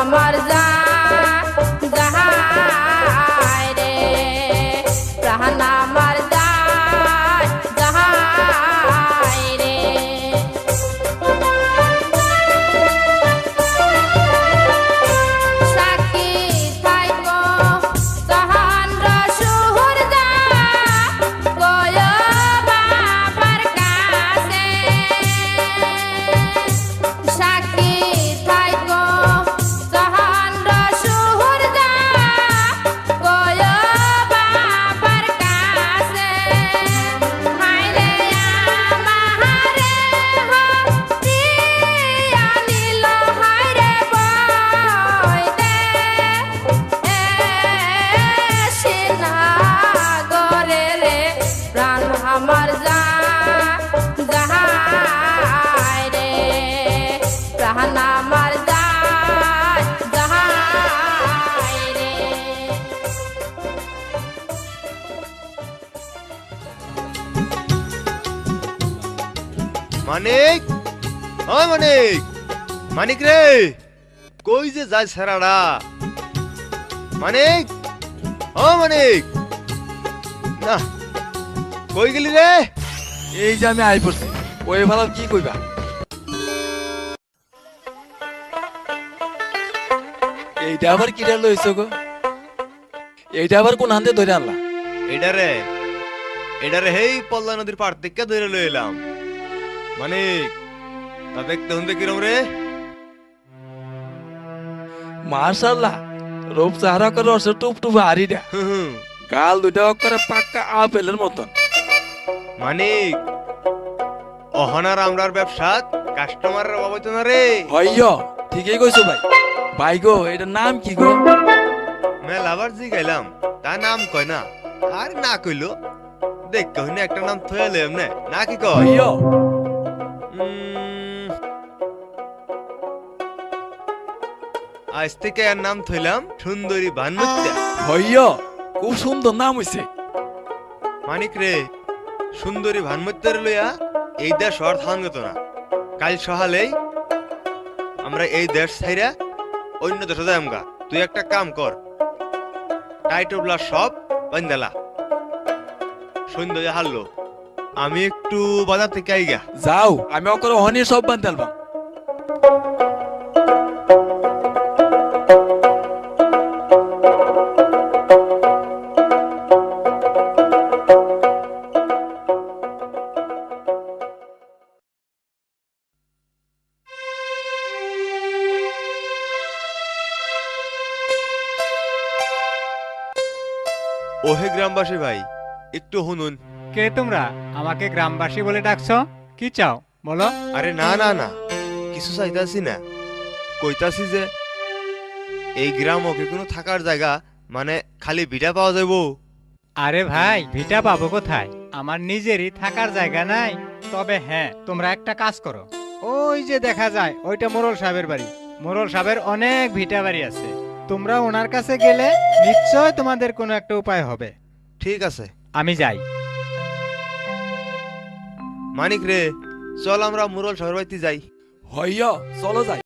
আমার মানিক? ও মানিক? মানিক রে কই যে যায় সারাড়া মানিক? ও মানিক? না কই গেলি রে? এই যে আমি আই পড়ছি। ওই ভালো কি কইবা? এইটা আবার কিটা লইছ গো? এইটা আবার কোন হাতে ধরে আনলা? এডারে এডারে হেই পল্লা নদীর পার থেকে ধরে লই এলাম মানিক তা দেখতে হুন্দে কিরম রে? মার্শাল্লাহ রূপ চাহারা করে রস টুপ টুপ হারি হুম। গাল দুটা করে পাক্কা আপেলের মতন। মানিক অহনার আমরার ব্যবসাত কাস্টমারের অভাব না রে? হইয় ঠিকই কইছো ভাই। ভাই গো এটার নাম কি গো? মেল আবার জি গেলাম তা নাম কয় না? আর না কইলো। দেখ কহিনে একটা নাম থয়ালে এমনে না। কি কয়? আজ থেকে আর নাম থইলাম সুন্দরী ভানুত্যা হইয় খুব সুন্দর নাম হইছে। মানিক রে সুন্দরী ভানমত্যার লইয়া এই দেশ আর থান গত না। কাল সহালেই আমরা এই দেশ ছাইরা অন্য দেশে যাই আমগা তুই একটা কাম কর টাইটবলা সব বান্দালা সন্ধ্যা হারলো আমি একটু বাজার থেকে আইগা। যাও আমি অকর হনি সব বান্ধালবাম ওহে গ্রামবাসী ভাই একটু শুনুন। কে তোমরা? আমাকে গ্রামবাসী বলে ডাকছো? কি চাও? বলো। আরে না না না। কিছু চাইতাছি না। কইতাছি যে এই গ্রাম ওকে কোনো থাকার জায়গা মানে খালি ভিটা পাওয়া যাব আরে ভাই ভিটা পাবো কোথায়? আমার নিজেরই থাকার জায়গা নাই। তবে হ্যাঁ তোমরা একটা কাজ করো। ওই যে দেখা যায় ওইটা মোরল সাহেবের বাড়ি। মোরল সাহেবের অনেক ভিটা বাড়ি আছে। তোমরা ওনার কাছে গেলে নিশ্চয় তোমাদের কোনো একটা উপায় হবে। ঠিক আছে। আমি যাই। মানিক রে চল আমরা মুরল শহর যাই। হইয় চলো যাই।